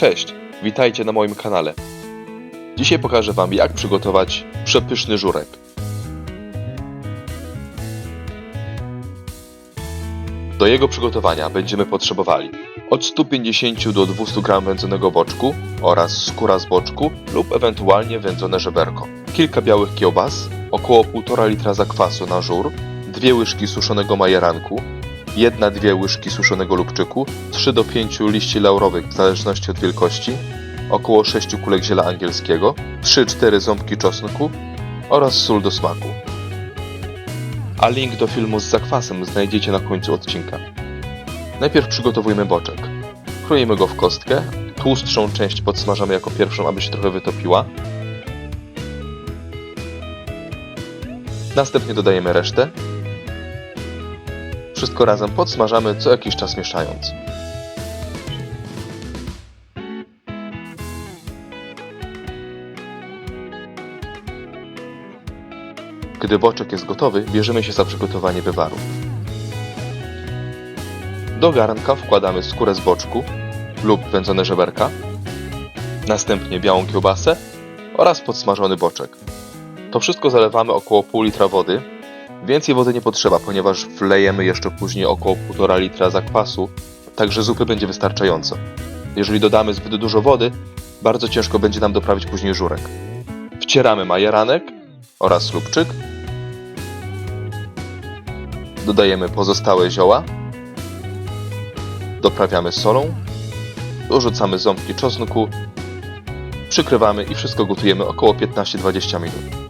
Cześć, witajcie na moim kanale. Dzisiaj pokażę Wam jak przygotować przepyszny żurek. Do jego przygotowania będziemy potrzebowali od 150 do 200 g wędzonego boczku oraz skóra z boczku lub ewentualnie wędzone żeberko. Kilka białych kiełbas, około 1,5 litra zakwasu na żur, dwie łyżki suszonego majeranku, 1-2 łyżki suszonego lubczyku, 3 do 5 liści laurowych w zależności od wielkości, około 6 kulek ziela angielskiego, 3-4 ząbki czosnku oraz sól do smaku. A link do filmu z zakwasem znajdziecie na końcu odcinka. Najpierw przygotowujemy boczek. Kroimy go w kostkę, tłustszą część podsmażamy jako pierwszą, aby się trochę wytopiła. Następnie dodajemy resztę, wszystko razem podsmażamy, co jakiś czas mieszając. Gdy boczek jest gotowy, bierzemy się za przygotowanie wywaru. Do garnka wkładamy skórę z boczku lub wędzone żeberka, następnie białą kiełbasę oraz podsmażony boczek. To wszystko zalewamy około pół litra wody, Więcej wody nie potrzeba, ponieważ wlejemy jeszcze później około 1,5 litra zakwasu, także zupy będzie wystarczająco. Jeżeli dodamy zbyt dużo wody, bardzo ciężko będzie nam doprawić później żurek. Wcieramy majeranek oraz lubczyk. Dodajemy pozostałe zioła. Doprawiamy solą. Dorzucamy ząbki czosnku. Przykrywamy i wszystko gotujemy około 15-20 minut.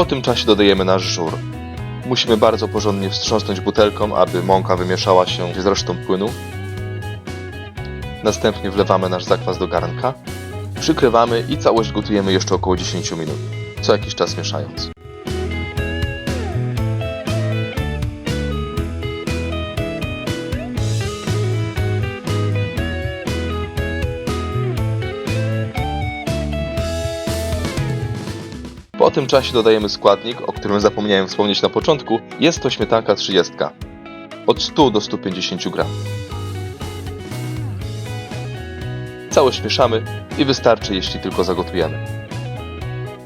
Po tym czasie dodajemy nasz żur. Musimy bardzo porządnie wstrząsnąć butelką, aby mąka wymieszała się z resztą płynu. Następnie wlewamy nasz zakwas do garnka, przykrywamy i całość gotujemy jeszcze około 10 minut, co jakiś czas mieszając. Po tym czasie dodajemy składnik, o którym zapomniałem wspomnieć na początku. Jest to śmietanka 30. Od 100 do 150 gram. Całość mieszamy i wystarczy, jeśli tylko zagotujemy.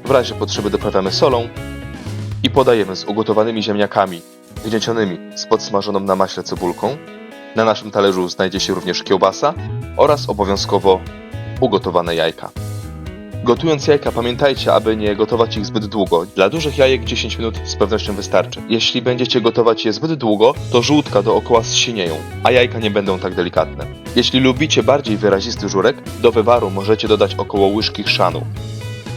W razie potrzeby doprawiamy solą i podajemy z ugotowanymi ziemniakami gniecionymi z podsmażoną na maśle cebulką. Na naszym talerzu znajdzie się również kiełbasa oraz obowiązkowo ugotowane jajka. Gotując jajka pamiętajcie, aby nie gotować ich zbyt długo. Dla dużych jajek 10 minut z pewnością wystarczy. Jeśli będziecie gotować je zbyt długo, to żółtka dookoła zsienieją, a jajka nie będą tak delikatne. Jeśli lubicie bardziej wyrazisty żurek, do wywaru możecie dodać około łyżki chrzanu.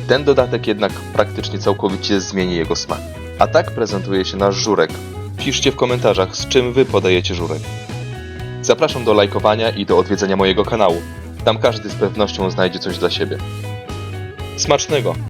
Ten dodatek jednak praktycznie całkowicie zmieni jego smak. A tak prezentuje się nasz żurek. Piszcie w komentarzach, z czym wy podajecie żurek. Zapraszam do lajkowania i do odwiedzenia mojego kanału. Tam każdy z pewnością znajdzie coś dla siebie. Smacznego!